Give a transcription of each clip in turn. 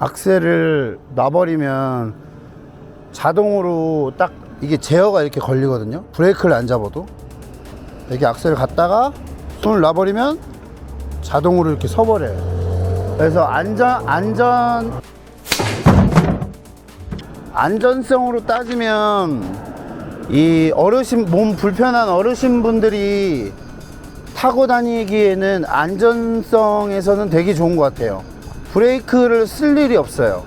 악셀을 놔버리면 자동으로 딱 이게 제어가 이렇게 걸리거든요. 브레이크를 안 잡아도 이렇게 악셀을 갖다가 손을 놔버리면 자동으로 이렇게 서버려요. 그래서 안전 안전 안전성으로 따지면 이 어르신 몸 불편한 어르신 분들이 타고 다니기에는 안전성에서는 되게 좋은 것 같아요. 브레이크를 쓸 일이 없어요.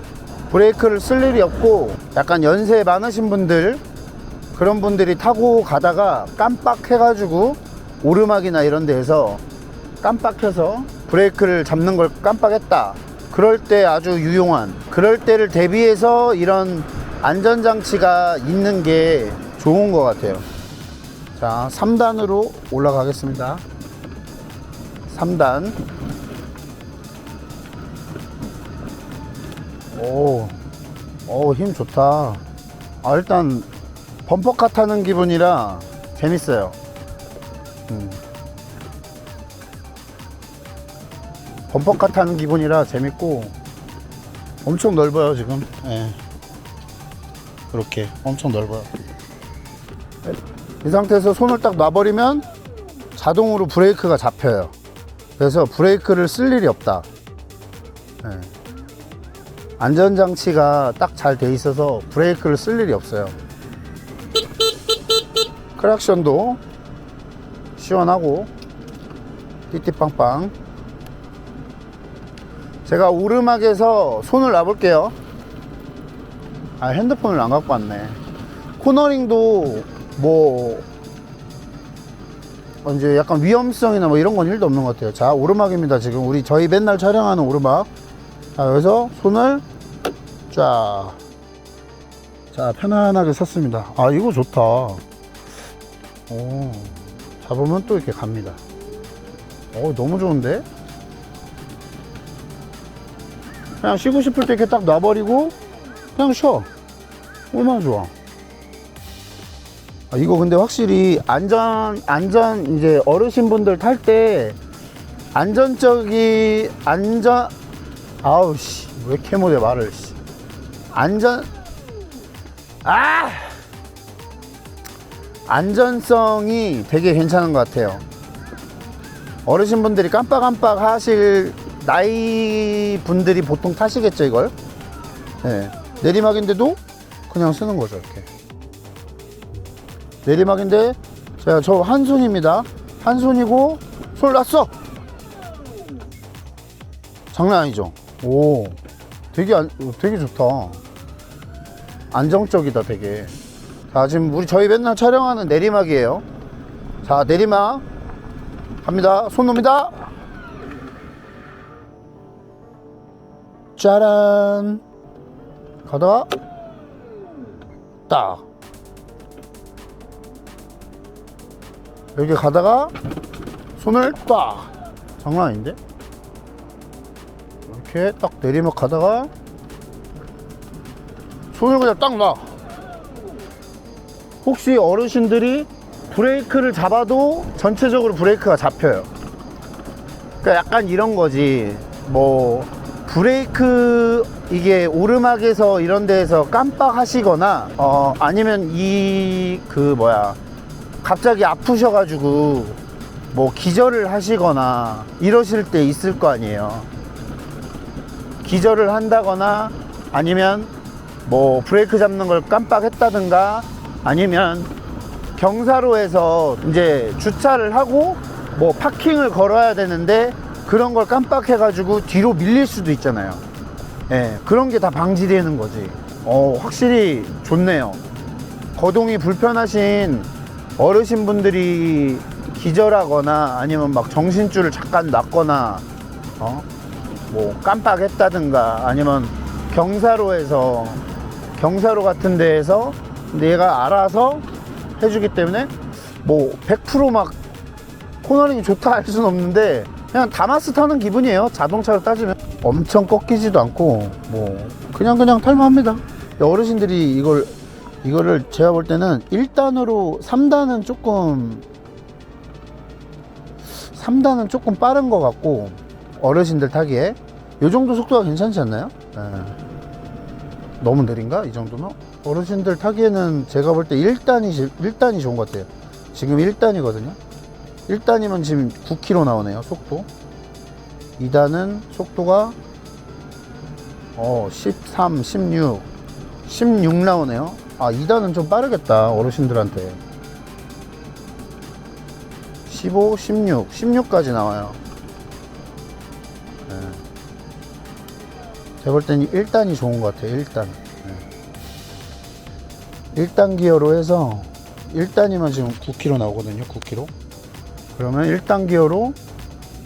브레이크를 쓸 일이 없고 약간 연세 많으신 분들 그런 분들이 타고 가다가 깜빡해가지고 오르막이나 이런 데에서 깜빡해서 브레이크를 잡는 걸 깜빡했다. 그럴 때 아주 유용한 그럴 때를 대비해서 이런 안전장치가 있는 게 좋은 것 같아요. 자, 3단으로 올라가겠습니다. 3단. 오, 오, 힘 좋다. 아, 일단, 범퍼카 타는 기분이라 재밌어요. 음. 범퍼카 타는 기분이라 재밌고, 엄청 넓어요, 지금. 예. 이렇게 엄청 넓어요. 이 상태에서 손을 딱 놔버리면 자동으로 브레이크가 잡혀요. 그래서 브레이크를 쓸 일이 없다. 예. 안전장치가 딱 잘 돼 있어서 브레이크를 쓸 일이 없어요. 크락션도 시원하고 띠띠빵빵. 제가 오르막에서 손을 놔볼게요. 아, 핸드폰을 안 갖고 왔네. 코너링도 뭐, 어, 이제 약간 위험성이나 뭐 이런 건 일도 없는 것 같아요. 자, 오르막입니다. 지금 우리 저희 맨날 촬영하는 오르막. 자, 여기서 손을 쫙. 자, 편안하게 섰습니다. 아, 이거 좋다. 오, 잡으면 또 이렇게 갑니다. 오, 너무 좋은데? 그냥 쉬고 싶을 때 이렇게 딱 놔버리고 그냥 쉬어. 얼마나 좋아. 아, 이거 근데 확실히 안전, 안전, 이제 어르신분들 탈 때 안전적이, 안전, 아우, 씨. 왜 못해, 말을, 씨. 안전, 아! 안전성이 되게 괜찮은 것 같아요. 어르신분들이 깜빡깜빡 하실 나이 분들이 보통 타시겠죠, 이걸? 네. 내리막인데도 그냥 쓰는 거죠, 이렇게. 내리막인데, 제가 저 한 손입니다. 한 손이고, 손 놨어! 장난 아니죠? 오, 되게, 안, 되게 좋다. 안정적이다, 되게. 자, 지금 우리 저희 맨날 촬영하는 내리막이에요. 자, 내리막. 갑니다. 손 놉니다. 짜란. 가다가, 딱. 여기 가다가, 손을 딱. 장난 아닌데? 이렇게 딱 내리막 가다가, 손을 그냥 딱 놔. 혹시 어르신들이 브레이크를 잡아도 전체적으로 브레이크가 잡혀요. 그러니까 약간 이런 거지. 뭐 브레이크 이게 오르막에서 이런 데에서 깜빡하시거나 어 아니면 이 그 뭐야 갑자기 아프셔가지고 뭐 기절을 하시거나 이러실 때 있을 거 아니에요. 기절을 한다거나 아니면 뭐 브레이크 잡는 걸 깜빡했다든가 아니면 경사로에서 이제 주차를 하고 뭐 파킹을 걸어야 되는데 그런 걸 깜빡해가지고 뒤로 밀릴 수도 있잖아요. 예, 그런 게 다 방지되는 거지. 어, 확실히 좋네요. 거동이 불편하신 어르신분들이 기절하거나 아니면 막 정신줄을 잠깐 놨거나 어? 뭐 깜빡했다든가 아니면 경사로에서 경사로 같은 데에서 근데 얘가 알아서 해주기 때문에 뭐 100%막 코너링이 좋다 할 수는 없는데 그냥 다마스 타는 기분이에요 자동차로 따지면 엄청 꺾이지도 않고 뭐 그냥 그냥 탈만합니다 어르신들이 이걸 이거를 제가 볼 때는 1단으로 3단은 조금 3단은 조금 빠른 것 같고 어르신들 타기에 이 정도 속도가 괜찮지 않나요? 네. 너무 느린가? 이 정도면? 어르신들 타기에는 제가 볼 때 1단이, 1단이 좋은 것 같아요. 지금 1단이거든요. 1단이면 지금 9km 나오네요, 속도. 2단은 속도가 어, 13, 16, 16 나오네요. 아, 2단은 좀 빠르겠다, 어르신들한테. 15, 16, 16까지 나와요. 제가 볼 때는 1단이 좋은 것 같아요, 1단. 네. 1단 기어로 해서 1단이면 지금 9km 나오거든요, 9km. 그러면 1단 기어로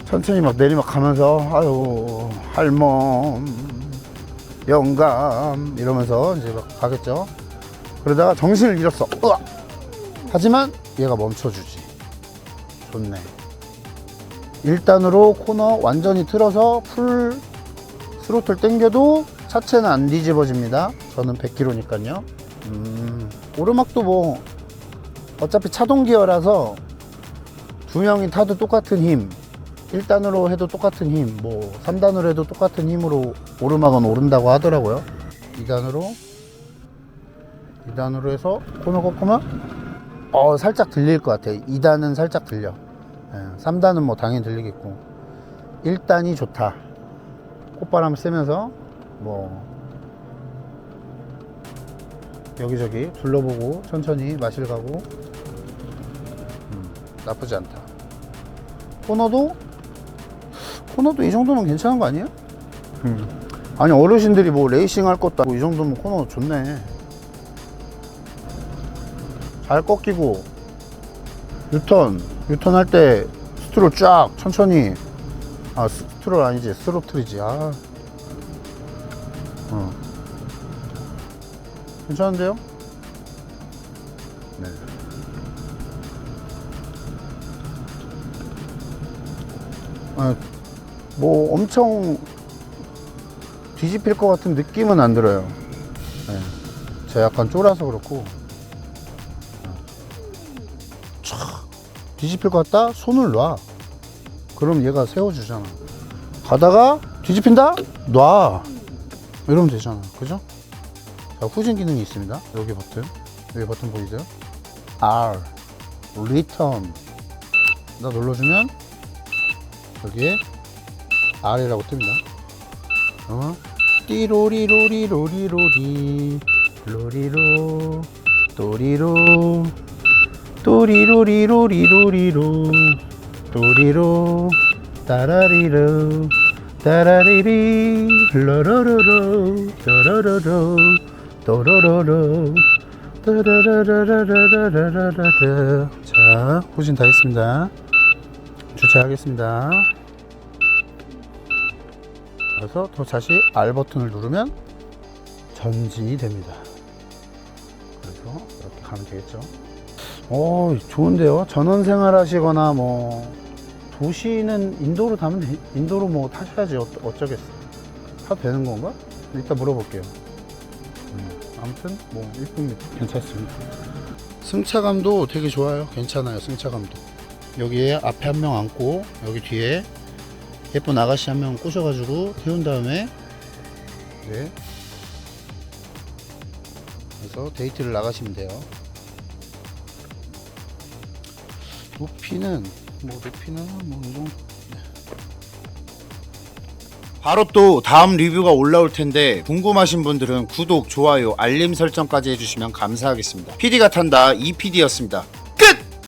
천천히 막 내리막 가면서, 아유, 할멈, 영감, 이러면서 이제 막 가겠죠. 그러다가 정신을 잃었어. 으악! 하지만 얘가 멈춰주지. 좋네. 1단으로 코너 완전히 틀어서 풀 스로틀 당겨도 차체는 안 뒤집어집니다. 저는 100km니까요. 음, 오르막도 뭐 어차피 차동 기어라서 두 명이 타도 똑같은 힘. 1단으로 해도 똑같은 힘, 뭐 3단으로 해도 똑같은 힘으로 오르막은 오른다고 하더라고요. 2단으로 2단으로 해서 코너 꺾으면 어 살짝 들릴 것 같아요. 2단은 살짝 들려. 예, 3단은 뭐 당연히 들리겠고 1단이 좋다. 콧바람 쐬면서 뭐 여기저기 둘러보고 천천히 마실 가고 음, 나쁘지 않다. 코너도 코너도 이 정도면 괜찮은 거 아니에요? 음. 아니 어르신들이 뭐 레이싱 할 것도 아니고 이 정도면 코너 좋네. 잘 꺾이고 유턴 유턴 할 때 스트롤 쫙 천천히 아 스- 스트롤 아니지 스로틀이지 아 어. 괜찮은데요? 네. 아, 뭐 엄청 뒤집힐 것 같은 느낌은 안 들어요. 네. 제가 약간 쫄아서 그렇고 뒤집힐 것 같다? 손을 놔. 그럼 얘가 세워주잖아. 가다가 뒤집힌다? 놔. 이러면 되잖아. 그죠? 자, 후진 기능이 있습니다. 여기 버튼. 여기 버튼 보이죠? R. Return. 나 눌러주면 여기에 R이라고 뜹니다. 어? 띠로리로리로리로리 로리로 또리로 또리로리로리로리로 또리로 따라리로 따라리리 로로로로 또로로로 또로로로 따라라라라라라라라. 자 후진 다 했습니다. 주차하겠습니다. 그래서 또 다시 R 버튼을 누르면 전진이 됩니다. 그래서 이렇게 가면 되겠죠 오, 좋은데요. 전원 생활 하시거나 뭐 도시는 인도로 타면 돼- 인도로 뭐 타셔야지 어, 어쩌겠어. 타도 되는 건가? 이따 물어볼게요. 음, 아무튼 뭐 이쁩니다. 괜찮습니다. 승차감도 되게 좋아요. 괜찮아요. 승차감도. 여기에 앞에 한 명 앉고 여기 뒤에 예쁜 아가씨 한 명 꼬셔가지고 태운 다음에 네. 그래서 데이트를 나가시면 돼요. 높이는 뭐 높이는 뭐이 정도 바로 또 다음 리뷰가 올라올 텐데 궁금하신 분들은 구독, 좋아요, 알림 설정까지 해주시면 감사하겠습니다. PD가 탄다 이 PD였습니다.